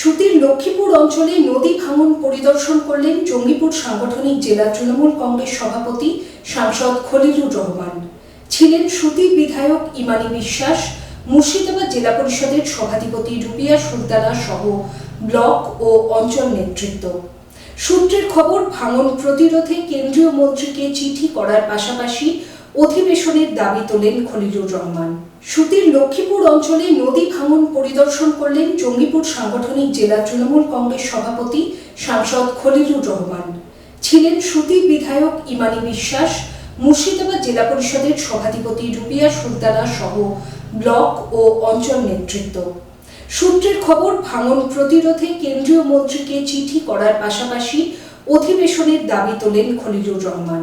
সুতির লক্ষ্মীপুর অঞ্চলে নদী ভাঙন পরিদর্শন করলেন জঙ্গিপুর সাংগঠনিক জেলা তৃণমূল কংগ্রেস সভাপতি সাংসদ খলিলুর রহমান। ছিলেন সুতির বিধায়ক ইমানি বিশ্বাস, মুর্শিদাবাদ জেলা পরিষদের সভাধিপতি রুবিয়া সুলতানা সহ ব্লক ও অঞ্চল নেতৃত্ব। সূত্রের খবর, ভাঙন প্রতিরোধে কেন্দ্রীয় মন্ত্রীকে চিঠি করার পাশাপাশি অধিবেশনের দাবি তোলেন খলিলুর রহমান। সুতির লক্ষ্মীপুর অঞ্চলে নদী ভাঙন পরিদর্শন করলেন জঙ্গিপুর সাংগঠনিক জেলা তৃণমূল কংগ্রেস সভাপতি সাংসদ খলিলুর রহমান। ছিলেন সুতির বিধায়ক ইমানি বিশ্বাস, মুর্শিদাবাদ জেলা পরিষদের সভাধিপতি রুবিয়া সুলতানা সহ ব্লক ও অঞ্চল নেতৃত্ব। সূত্রের খবর, ভাঙন প্রতিরোধে কেন্দ্রীয় মন্ত্রীকে চিঠি করার পাশাপাশি অধিবেশনের দাবি তোলেন খলিলুর রহমান।